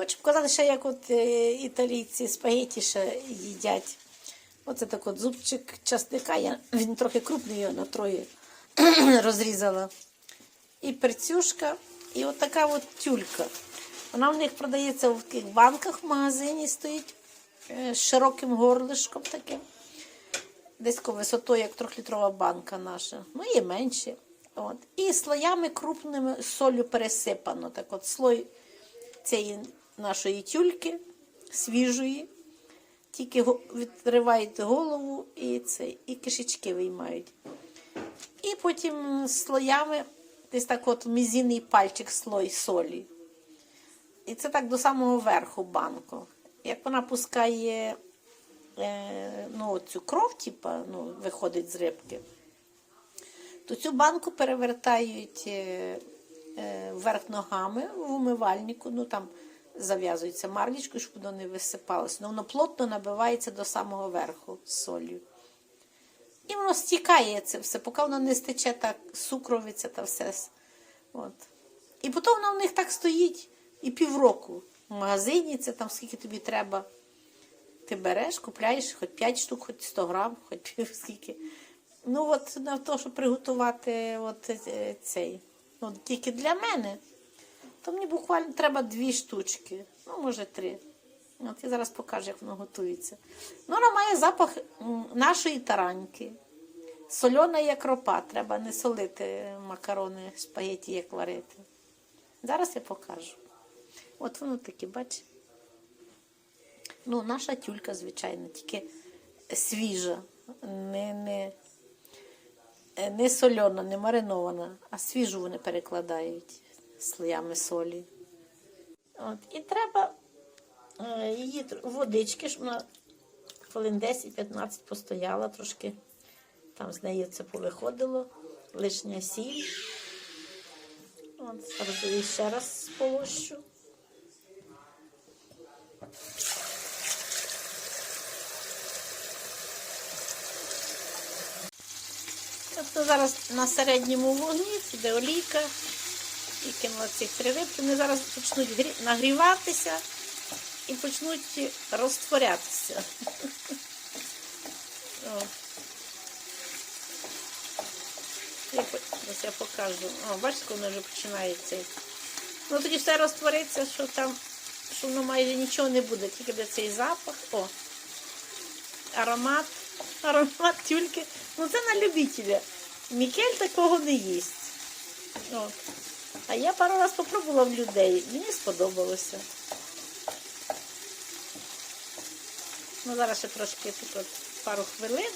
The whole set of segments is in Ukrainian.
Хочу показати ще, як от е, італійці спагеті ще їдять. Оце так от зубчик часника. Я, він трохи крупний, його на троє розрізала. І перцюшка, і от така от тюлька. Вона в них продається в таких банках в магазині, стоїть е, з широким горлишком таким. Десь висотою, як трьохлітрова банка наша. Ну, є менше. От. І слоями крупними солью пересипано. Так от слой цієї нашої тюльки, свіжої. Тільки відривають голову і, це, і кишечки виймають. І потім слоями, десь так от мізинний пальчик слой солі. І це так до самого верху банку. Як вона пускає е, ну, цю кров, типа, ну, виходить з рибки, то цю банку перевертають е, е, вверх ногами в умивальнику, ну там зав'язується марлічкою, щоб воно не висипалося. Ну, воно плотно набивається до самого верху солью. І воно стікає це все, поки воно не стече так, сукровиця та все. От. І потім воно в них так стоїть і півроку. В магазині це там скільки тобі треба. Ти береш, купляєш хоч 5 штук, хоч 100 грам, хоч пів скільки. Ну, от на те, щоб приготувати от е, цей. Ну, тільки для мене, то мені буквально треба дві штучки, ну, може три. От я зараз покажу, як воно готується. Ну, вона має запах нашої тараньки. Сольона як ропа, треба не солити макарони, спагеті, як варити. Зараз я покажу. От воно таке, бачиш? Ну, наша тюлька, звичайно, тільки свіжа, не, не, не сольона, не маринована, а свіжу вони перекладають слоями солі. От, і треба е, її водички, щоб вона хвилин 10-15 постояла трошки. Там з неї це повиходило, лишня сіль. От, зараз її ще раз сполощу. Тобто зараз на середньому вогні піде олійка і кинула цих три рибки. Вони зараз почнуть нагріватися і почнуть розтворятися. О. Я, по- я покажу. О, бачите, воно вже починає цей. Ну тоді все розтвориться, що там, що воно майже нічого не буде, тільки буде цей запах. О, аромат, аромат тюльки. Ну це на любителя. Мікель такого не їсть. От. А я пару раз попробувала в людей. Мені сподобалося. Ну, зараз ще трошки тут от пару хвилин.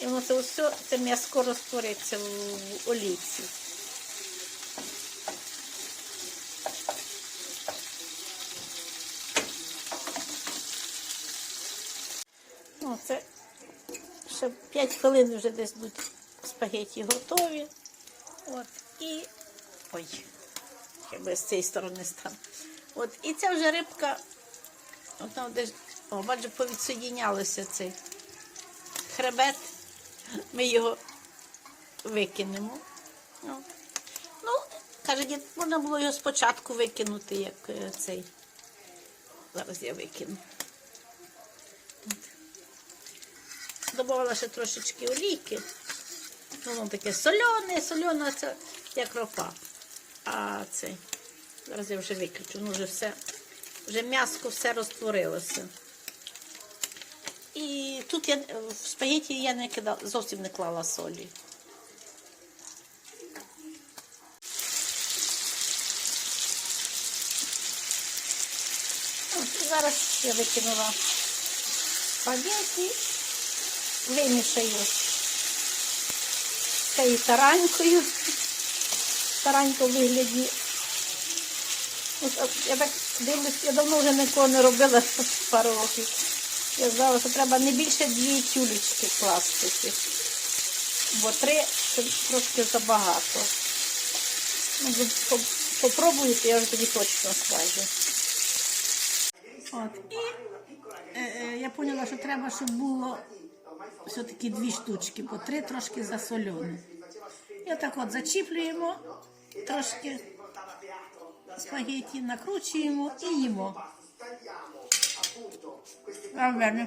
І воно це все, це м'яско розтвориться в, в олійці. Ну, це ще 5 хвилин вже десь будуть спагеті готові. От, і. Ой, хіба з цієї сторони стане. От, і ця вже рибка, от там десь, о, бачу, повідсоєднялося цей хребет. Ми його викинемо. Ну, ну каже, дід, можна було його спочатку викинути, як е, цей. Зараз я викину. Добавила ще трошечки олійки. Воно таке соляне, соляне, це як ропа. А цей. Зараз я вже виключу. Ну, вже все, вже м'яско все розтворилося. І тут я в спагеті я не кидала, зовсім не клала солі. Зараз я викинула спагеті, вимішаю цією таранькою. Таранька в вигляді. Я так дивлюсь, я давно вже нікого не робила пару років. Я знала, що треба не більше дві тюлечки класти. Бо три це трошки забагато. Ну, Попробуйте, я вже тоді точно скажу. От, і е, е, я поняла, що треба, щоб було все-таки дві штучки, по три трошки засольоні. І отак от зачіплюємо трошки спагетті, накручуємо і їмо. А в мене.